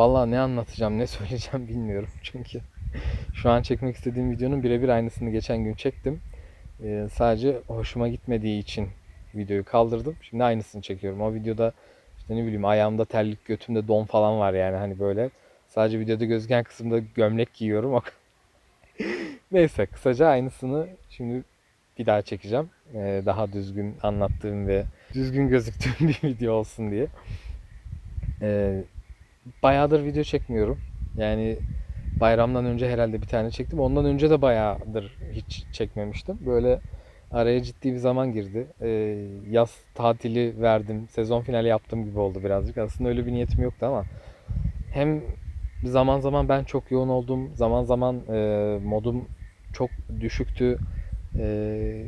Vallahi ne anlatacağım, ne söyleyeceğim bilmiyorum. Çünkü şu an çekmek istediğim videonun birebir aynısını geçen gün çektim. Ee, sadece hoşuma gitmediği için videoyu kaldırdım. Şimdi aynısını çekiyorum. O videoda işte ne bileyim ayağımda terlik, götümde don falan var yani hani böyle. Sadece videoda gözüken kısımda gömlek giyiyorum. Neyse kısaca aynısını şimdi bir daha çekeceğim. Ee, daha düzgün anlattığım ve düzgün gözüktüğüm bir video olsun diye. Ee, bayağıdır video çekmiyorum. Yani bayramdan önce herhalde bir tane çektim. Ondan önce de bayağıdır hiç çekmemiştim. Böyle araya ciddi bir zaman girdi. Ee, yaz tatili verdim. Sezon finali yaptım gibi oldu birazcık. Aslında öyle bir niyetim yoktu ama hem zaman zaman ben çok yoğun oldum. Zaman zaman e, modum çok düşüktü. E,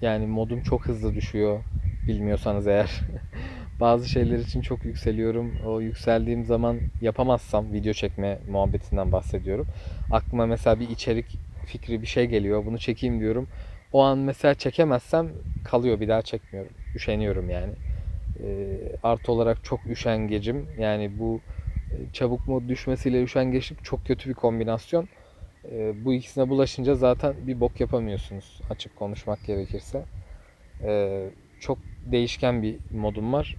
yani modum çok hızlı düşüyor. Bilmiyorsanız eğer. Bazı şeyler için çok yükseliyorum. O yükseldiğim zaman yapamazsam video çekme muhabbetinden bahsediyorum. Aklıma mesela bir içerik fikri bir şey geliyor. Bunu çekeyim diyorum. O an mesela çekemezsem kalıyor bir daha çekmiyorum. Üşeniyorum yani. E, artı olarak çok üşengecim. Yani bu e, çabuk mod düşmesiyle üşengeçlik çok kötü bir kombinasyon. E, bu ikisine bulaşınca zaten bir bok yapamıyorsunuz açık konuşmak gerekirse. E, çok değişken bir modum var.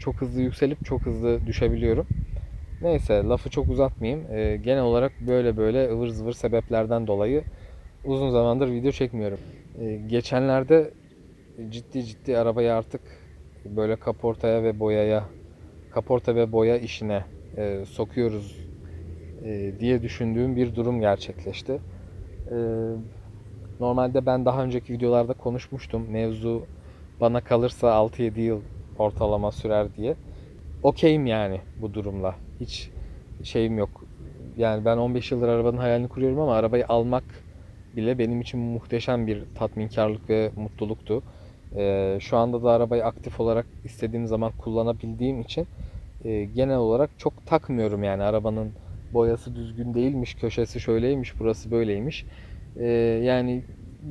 Çok hızlı yükselip çok hızlı düşebiliyorum. Neyse lafı çok uzatmayayım. E, genel olarak böyle böyle ıvır zıvır sebeplerden dolayı uzun zamandır video çekmiyorum. E, geçenlerde ciddi ciddi arabayı artık böyle kaportaya ve boyaya kaporta ve boya işine e, sokuyoruz e, diye düşündüğüm bir durum gerçekleşti. E, normalde ben daha önceki videolarda konuşmuştum. Mevzu bana kalırsa 6-7 yıl ortalama sürer diye. Okeyim yani bu durumla. Hiç şeyim yok. Yani ben 15 yıldır arabanın hayalini kuruyorum ama arabayı almak bile benim için muhteşem bir tatminkarlık ve mutluluktu. Ee, şu anda da arabayı aktif olarak istediğim zaman kullanabildiğim için e, genel olarak çok takmıyorum yani arabanın boyası düzgün değilmiş, köşesi şöyleymiş, burası böyleymiş. Ee, yani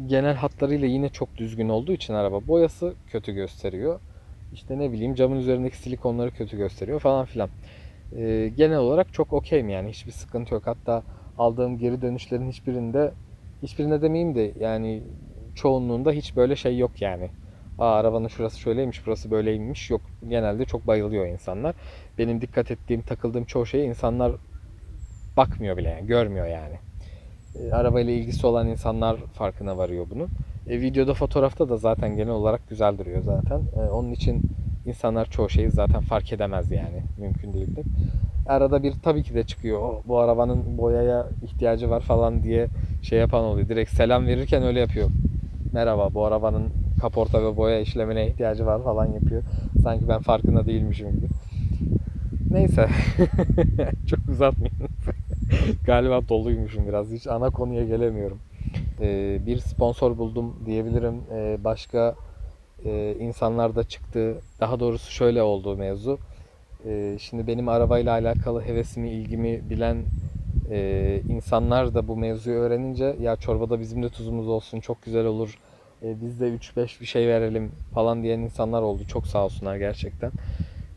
genel hatlarıyla yine çok düzgün olduğu için araba boyası kötü gösteriyor. İşte ne bileyim camın üzerindeki silikonları kötü gösteriyor falan filan. Ee, genel olarak çok okeyim yani hiçbir sıkıntı yok. Hatta aldığım geri dönüşlerin hiçbirinde hiçbirine demeyeyim de yani çoğunluğunda hiç böyle şey yok yani. Aa arabanın şurası şöyleymiş, burası böyleymiş. Yok genelde çok bayılıyor insanlar. Benim dikkat ettiğim, takıldığım çoğu şeye insanlar bakmıyor bile yani, görmüyor yani. E, arabayla ilgisi olan insanlar farkına varıyor bunun. E, videoda, fotoğrafta da zaten genel olarak güzel duruyor zaten. E, onun için insanlar çoğu şeyi zaten fark edemez yani. Mümkün değildir. Arada bir tabii ki de çıkıyor. "O, bu arabanın boyaya ihtiyacı var falan diye şey yapan oluyor. Direkt selam verirken öyle yapıyor. Merhaba bu arabanın kaporta ve boya işlemine ihtiyacı var falan yapıyor. Sanki ben farkında değilmişim gibi. Neyse. Çok uzatmayayım. Galiba doluymuşum biraz. Hiç ana konuya gelemiyorum. Ee, bir sponsor buldum diyebilirim. Ee, başka e, insanlar da çıktı. Daha doğrusu şöyle oldu mevzu. Ee, şimdi benim arabayla alakalı hevesimi, ilgimi bilen e, insanlar da bu mevzuyu öğrenince ya çorbada bizim de tuzumuz olsun çok güzel olur. E, biz de 3-5 bir şey verelim falan diyen insanlar oldu. Çok sağ olsunlar gerçekten.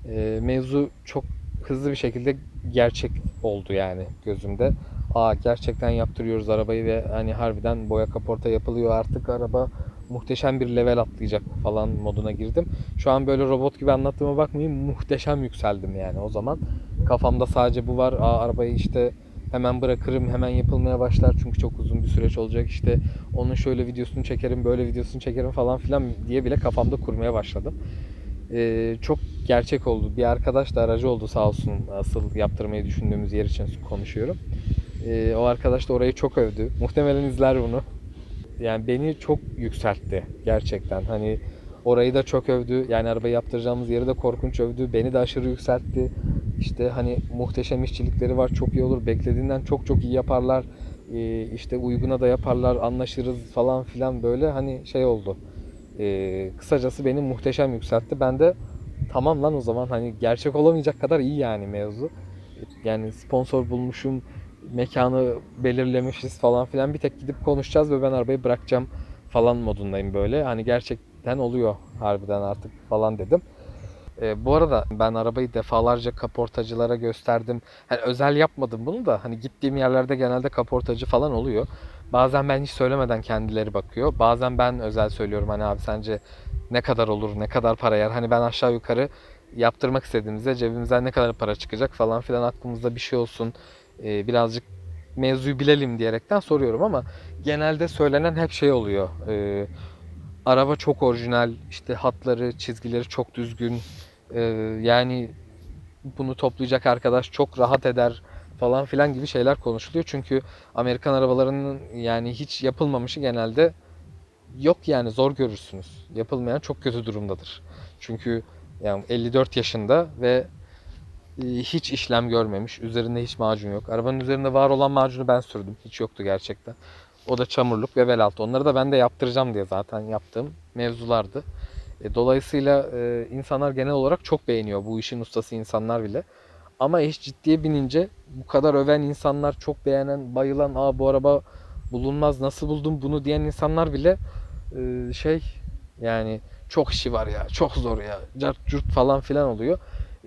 E, mevzu çok hızlı bir şekilde gerçek oldu yani gözümde. Aa gerçekten yaptırıyoruz arabayı ve hani harbiden boya kaporta yapılıyor artık araba muhteşem bir level atlayacak falan moduna girdim. Şu an böyle robot gibi anlattığıma bakmayın muhteşem yükseldim yani o zaman. Kafamda sadece bu var. Aa arabayı işte hemen bırakırım hemen yapılmaya başlar çünkü çok uzun bir süreç olacak işte onun şöyle videosunu çekerim böyle videosunu çekerim falan filan diye bile kafamda kurmaya başladım. Ee, çok gerçek oldu. Bir arkadaş da aracı oldu sağ olsun asıl yaptırmayı düşündüğümüz yer için konuşuyorum. Ee, o arkadaş da orayı çok övdü. Muhtemelen izler bunu. Yani beni çok yükseltti gerçekten. Hani orayı da çok övdü. Yani arabayı yaptıracağımız yeri de korkunç övdü. Beni de aşırı yükseltti. İşte hani muhteşem işçilikleri var. Çok iyi olur. Beklediğinden çok çok iyi yaparlar. Ee, işte uyguna da yaparlar. Anlaşırız falan filan böyle hani şey oldu. Ee, kısacası beni muhteşem yükseltti. Ben de tamam lan o zaman hani gerçek olamayacak kadar iyi yani mevzu. Yani sponsor bulmuşum, mekanı belirlemişiz falan filan. Bir tek gidip konuşacağız ve ben arabayı bırakacağım falan modundayım böyle. Hani gerçekten oluyor harbiden artık falan dedim. E, bu arada ben arabayı defalarca kaportacılara gösterdim. Hani özel yapmadım bunu da hani gittiğim yerlerde genelde kaportacı falan oluyor. Bazen ben hiç söylemeden kendileri bakıyor. Bazen ben özel söylüyorum hani abi sence ne kadar olur, ne kadar para yer? Hani ben aşağı yukarı yaptırmak istediğimizde cebimizden ne kadar para çıkacak falan filan aklımızda bir şey olsun. E, birazcık mevzuyu bilelim diyerekten soruyorum ama genelde söylenen hep şey oluyor. E, araba çok orijinal, işte hatları, çizgileri çok düzgün. E, yani bunu toplayacak arkadaş çok rahat eder falan filan gibi şeyler konuşuluyor. Çünkü Amerikan arabalarının yani hiç yapılmamışı genelde yok yani zor görürsünüz. Yapılmayan çok kötü durumdadır. Çünkü yani 54 yaşında ve hiç işlem görmemiş. Üzerinde hiç macun yok. Arabanın üzerinde var olan macunu ben sürdüm. Hiç yoktu gerçekten. O da çamurluk ve bel altı. Onları da ben de yaptıracağım diye zaten yaptığım mevzulardı. E, dolayısıyla e, insanlar genel olarak çok beğeniyor bu işin ustası insanlar bile. Ama iş ciddiye binince bu kadar öven insanlar, çok beğenen, bayılan, aa bu araba bulunmaz nasıl buldum bunu diyen insanlar bile e, şey yani çok işi var ya, çok zor ya, cart curt falan filan oluyor.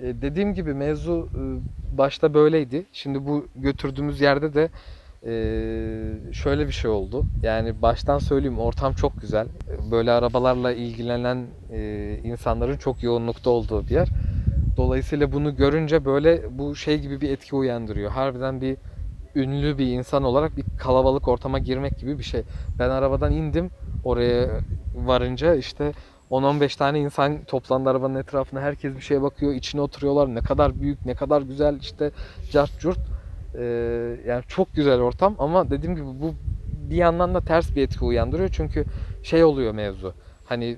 E, dediğim gibi mevzu e, başta böyleydi. Şimdi bu götürdüğümüz yerde de e, şöyle bir şey oldu. Yani baştan söyleyeyim ortam çok güzel. Böyle arabalarla ilgilenen insanların çok yoğunlukta olduğu bir yer. Dolayısıyla bunu görünce böyle bu şey gibi bir etki uyandırıyor. Harbiden bir ünlü bir insan olarak bir kalabalık ortama girmek gibi bir şey. Ben arabadan indim. Oraya varınca işte 10-15 tane insan toplandı arabanın etrafına. Herkes bir şeye bakıyor. içine oturuyorlar. Ne kadar büyük, ne kadar güzel işte cart curt. Ee, yani çok güzel ortam ama dediğim gibi bu bir yandan da ters bir etki uyandırıyor. Çünkü şey oluyor mevzu. Hani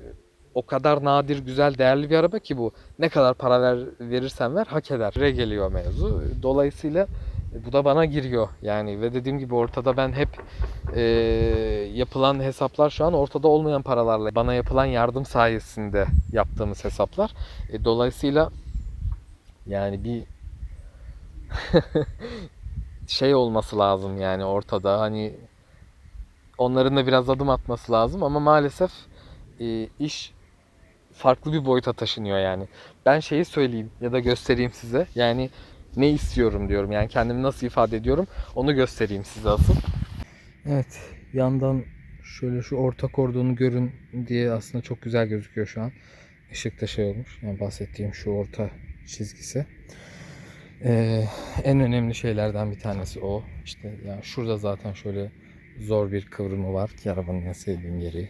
o kadar nadir, güzel, değerli bir araba ki bu. Ne kadar para ver, verirsen ver hak eder. Re geliyor mevzu. Dolayısıyla bu da bana giriyor yani ve dediğim gibi ortada ben hep e, yapılan hesaplar şu an ortada olmayan paralarla bana yapılan yardım sayesinde yaptığımız hesaplar. E, dolayısıyla yani bir şey olması lazım yani ortada hani onların da biraz adım atması lazım ama maalesef e, iş farklı bir boyuta taşınıyor yani. Ben şeyi söyleyeyim ya da göstereyim size. Yani ne istiyorum diyorum. Yani kendimi nasıl ifade ediyorum onu göstereyim size asıl. Evet yandan şöyle şu orta kordonu görün diye aslında çok güzel gözüküyor şu an. Işık da şey olmuş. Yani bahsettiğim şu orta çizgisi. Ee, en önemli şeylerden bir tanesi o. İşte yani şurada zaten şöyle zor bir kıvrımı var ki arabanın en sevdiğim yeri.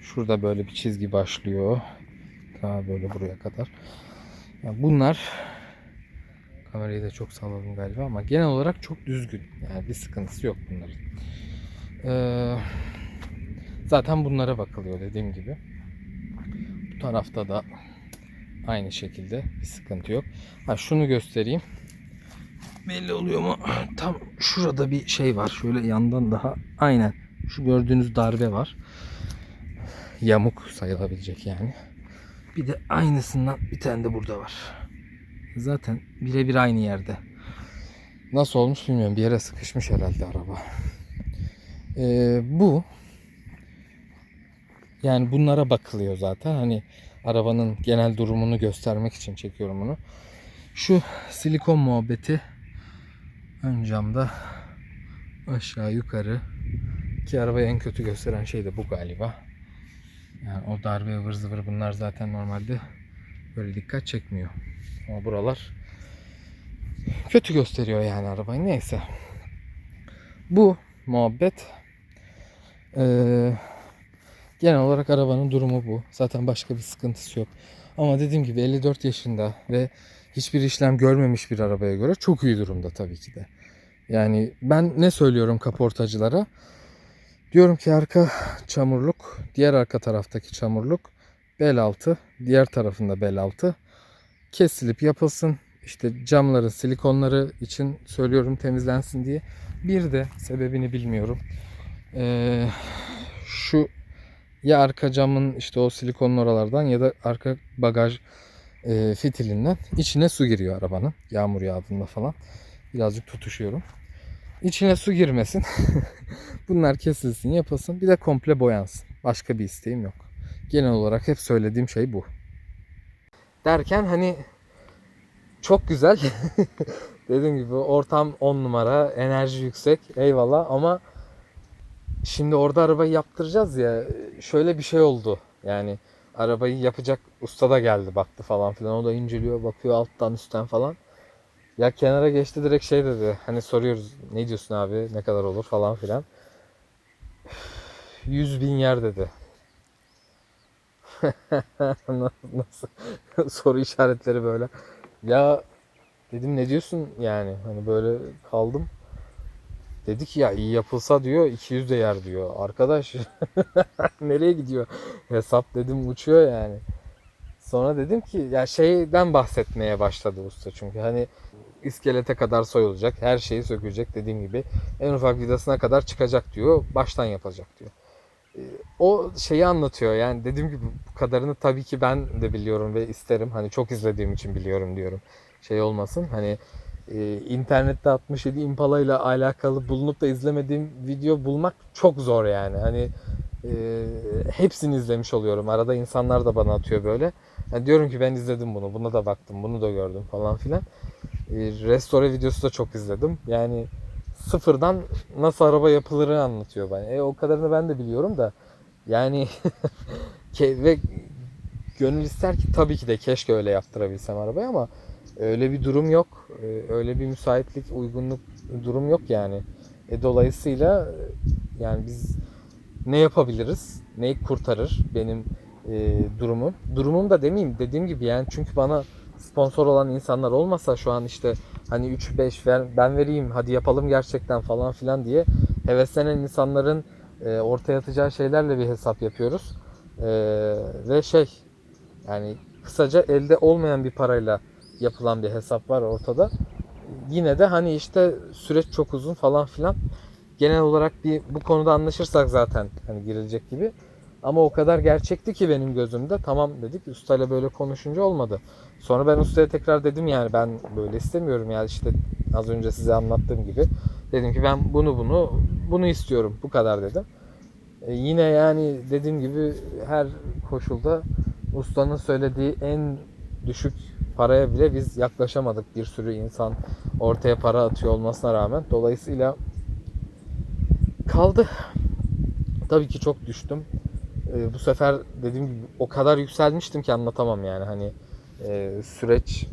Şurada böyle bir çizgi başlıyor. Daha böyle buraya kadar. Yani bunlar kamerayı da çok salladım galiba ama genel olarak çok düzgün. Yani bir sıkıntısı yok bunların. Ee, zaten bunlara bakılıyor dediğim gibi. Bu tarafta da aynı şekilde bir sıkıntı yok. Ha şunu göstereyim. Belli oluyor mu? Tam şurada bir şey var. Şöyle yandan daha aynen şu gördüğünüz darbe var. Yamuk sayılabilecek yani. Bir de aynısından bir tane de burada var. Zaten birebir aynı yerde. Nasıl olmuş bilmiyorum. Bir yere sıkışmış herhalde araba. Ee, bu yani bunlara bakılıyor zaten. Hani arabanın genel durumunu göstermek için çekiyorum bunu. Şu silikon muhabbeti ön camda aşağı yukarı ki arabayı en kötü gösteren şey de bu galiba. Yani o darbe ıvır zıvır bunlar zaten normalde böyle dikkat çekmiyor. Ama buralar kötü gösteriyor yani arabayı. Neyse. Bu muhabbet eee, genel olarak arabanın durumu bu. Zaten başka bir sıkıntısı yok. Ama dediğim gibi 54 yaşında ve hiçbir işlem görmemiş bir arabaya göre çok iyi durumda tabii ki de. Yani ben ne söylüyorum kaportacılara? Diyorum ki arka çamurluk, diğer arka taraftaki çamurluk, bel altı, diğer tarafında bel altı kesilip yapılsın. İşte camların silikonları için söylüyorum temizlensin diye. Bir de sebebini bilmiyorum. Ee, şu ya arka camın işte o silikonun oralardan ya da arka bagaj e, fitilinden içine su giriyor arabanın. Yağmur yağdığında falan. Birazcık tutuşuyorum. İçine su girmesin. Bunlar kesilsin, yapılsın. Bir de komple boyansın. Başka bir isteğim yok. Genel olarak hep söylediğim şey bu. Derken hani çok güzel. Dediğim gibi ortam 10 numara, enerji yüksek. Eyvallah ama şimdi orada arabayı yaptıracağız ya şöyle bir şey oldu. Yani arabayı yapacak usta da geldi baktı falan filan. O da inceliyor, bakıyor alttan üstten falan. Ya kenara geçti direkt şey dedi. Hani soruyoruz ne diyorsun abi ne kadar olur falan filan. 100 bin yer dedi. Nasıl? Soru işaretleri böyle. Ya dedim ne diyorsun yani hani böyle kaldım. Dedi ki ya iyi yapılsa diyor 200 de yer diyor. Arkadaş nereye gidiyor? Hesap dedim uçuyor yani. Sonra dedim ki ya şeyden bahsetmeye başladı usta çünkü hani iskelete kadar soyulacak, her şeyi sökülecek dediğim gibi en ufak vidasına kadar çıkacak diyor, baştan yapılacak diyor. O şeyi anlatıyor yani dediğim gibi bu kadarını tabii ki ben de biliyorum ve isterim. Hani çok izlediğim için biliyorum diyorum. Şey olmasın hani e, internette 67 Impala ile alakalı bulunup da izlemediğim video bulmak çok zor yani. Hani e, hepsini izlemiş oluyorum. Arada insanlar da bana atıyor böyle. Yani diyorum ki ben izledim bunu, buna da baktım, bunu da gördüm falan filan. E, restore videosu da çok izledim. Yani sıfırdan nasıl araba yapılırı anlatıyor bana. E, o kadarını ben de biliyorum da yani ve gönül ister ki tabii ki de keşke öyle yaptırabilsem arabayı ama öyle bir durum yok. E, Öyle bir müsaitlik, uygunluk durum yok yani. E, dolayısıyla e, yani biz ne yapabiliriz? Neyi kurtarır benim e, durumum? Durumum da demeyeyim dediğim gibi yani çünkü bana sponsor olan insanlar olmasa şu an işte hani 3-5 ver, ben vereyim hadi yapalım gerçekten falan filan diye heveslenen insanların e, ortaya atacağı şeylerle bir hesap yapıyoruz. E, ve şey yani kısaca elde olmayan bir parayla yapılan bir hesap var ortada. Yine de hani işte süreç çok uzun falan filan. Genel olarak bir bu konuda anlaşırsak zaten hani girilecek gibi. Ama o kadar gerçekti ki benim gözümde. Tamam dedik ustayla böyle konuşunca olmadı. Sonra ben ustaya tekrar dedim yani ben böyle istemiyorum yani işte az önce size anlattığım gibi. Dedim ki ben bunu bunu bunu istiyorum. Bu kadar dedim. E, yine yani dediğim gibi her koşulda ustanın söylediği en düşük paraya bile biz yaklaşamadık bir sürü insan ortaya para atıyor olmasına rağmen. Dolayısıyla kaldı. Tabii ki çok düştüm. Ee, bu sefer dediğim gibi o kadar yükselmiştim ki anlatamam yani hani e, süreç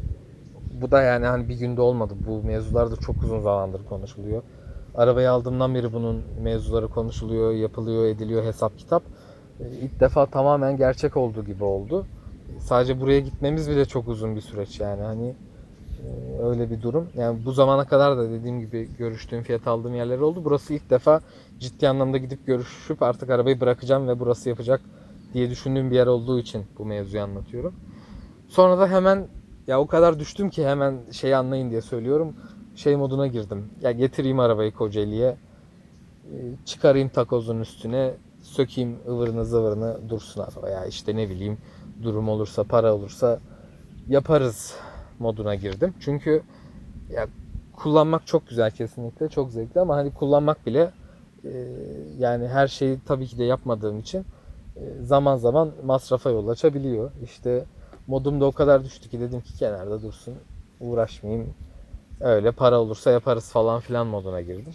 bu da yani hani bir günde olmadı. Bu mevzular da çok uzun zamandır konuşuluyor. Arabayı aldığımdan beri bunun mevzuları konuşuluyor, yapılıyor, ediliyor hesap kitap. Ee, İlk defa tamamen gerçek olduğu gibi oldu. Sadece buraya gitmemiz bile çok uzun bir süreç yani hani e, öyle bir durum. Yani bu zamana kadar da dediğim gibi görüştüğüm, fiyat aldığım yerler oldu. Burası ilk defa ciddi anlamda gidip görüşüp artık arabayı bırakacağım ve burası yapacak diye düşündüğüm bir yer olduğu için bu mevzuyu anlatıyorum. Sonra da hemen ya o kadar düştüm ki hemen şeyi anlayın diye söylüyorum. Şey moduna girdim. Ya getireyim arabayı Kocaeli'ye. e, Çıkarayım takozun üstüne. Sökeyim ıvırını zıvırını dursun araba ya işte ne bileyim durum olursa para olursa yaparız moduna girdim. Çünkü ya kullanmak çok güzel kesinlikle çok zevkli ama hani kullanmak bile e, yani her şeyi tabii ki de yapmadığım için e, zaman zaman masrafa yol açabiliyor. İşte modum da o kadar düştü ki dedim ki kenarda dursun uğraşmayayım. Öyle para olursa yaparız falan filan moduna girdim.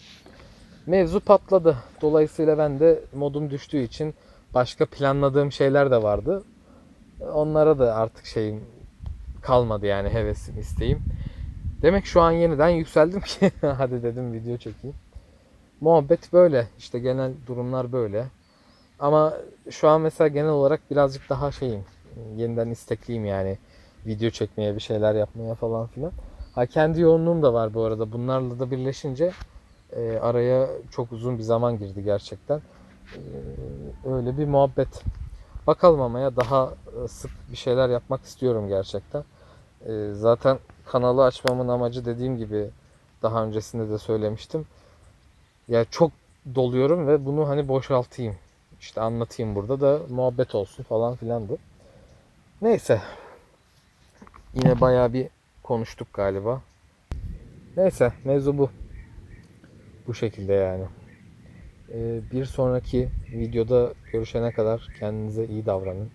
Mevzu patladı. Dolayısıyla ben de modum düştüğü için başka planladığım şeyler de vardı. Onlara da artık şeyim kalmadı yani hevesim, isteğim. Demek şu an yeniden yükseldim ki hadi dedim video çekeyim. Muhabbet böyle. işte genel durumlar böyle. Ama şu an mesela genel olarak birazcık daha şeyim. Yeniden istekliyim yani. Video çekmeye, bir şeyler yapmaya falan filan. Ha kendi yoğunluğum da var bu arada. Bunlarla da birleşince e, araya çok uzun bir zaman girdi gerçekten. E, öyle bir muhabbet. Bakalım ama ya daha e, sık bir şeyler yapmak istiyorum gerçekten. E, zaten kanalı açmamın amacı dediğim gibi daha öncesinde de söylemiştim. Ya çok doluyorum ve bunu hani boşaltayım. İşte anlatayım burada da muhabbet olsun falan filandı. Neyse. Yine bayağı bir konuştuk galiba. Neyse mevzu bu. Bu şekilde yani. Ee, bir sonraki videoda görüşene kadar kendinize iyi davranın.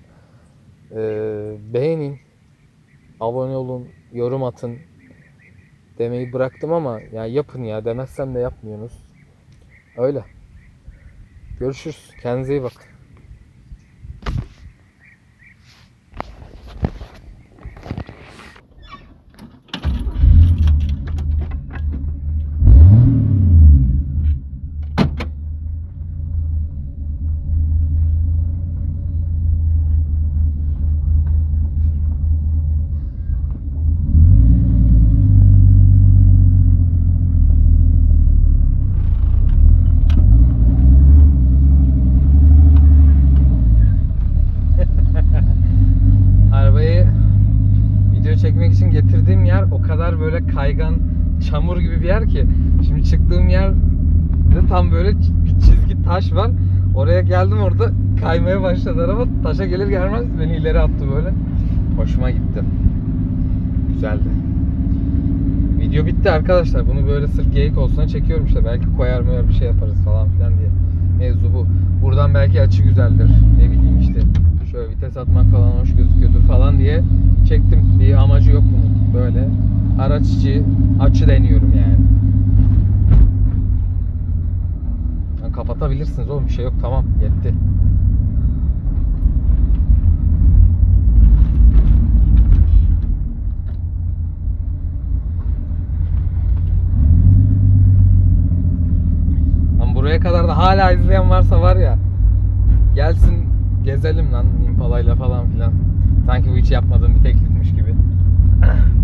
Ee, beğenin. abone olun, yorum atın demeyi bıraktım ama ya yapın ya demezsem de yapmıyorsunuz. Öyle. Görüşürüz. Kendinize iyi bakın. Arabayı video çekmek için getirdiğim yer o kadar böyle kaygan, çamur gibi bir yer ki. Şimdi çıktığım yerde tam böyle bir çizgi taş var. Oraya geldim orada kaymaya başladı araba. Taşa gelir gelmez beni ileri attı böyle. Hoşuma gitti. Güzeldi. Video bitti arkadaşlar. Bunu böyle sırf geyik olsun çekiyorum işte. Belki koyar mı bir şey yaparız falan filan diye. Mevzu bu. Buradan belki açı güzeldir. Ne bileyim işte. Şöyle vites atmak falan hoş gözüküyordur falan diye çektim. Bir amacı yok bunun. Böyle araç içi açı deniyorum yani. Ya kapatabilirsiniz oğlum bir şey yok tamam yetti. Lan buraya kadar da hala izleyen varsa var ya gelsin gezelim lan Impala'yla falan filan. Sanki bu hiç yapmadığım bir teklifmiş gibi.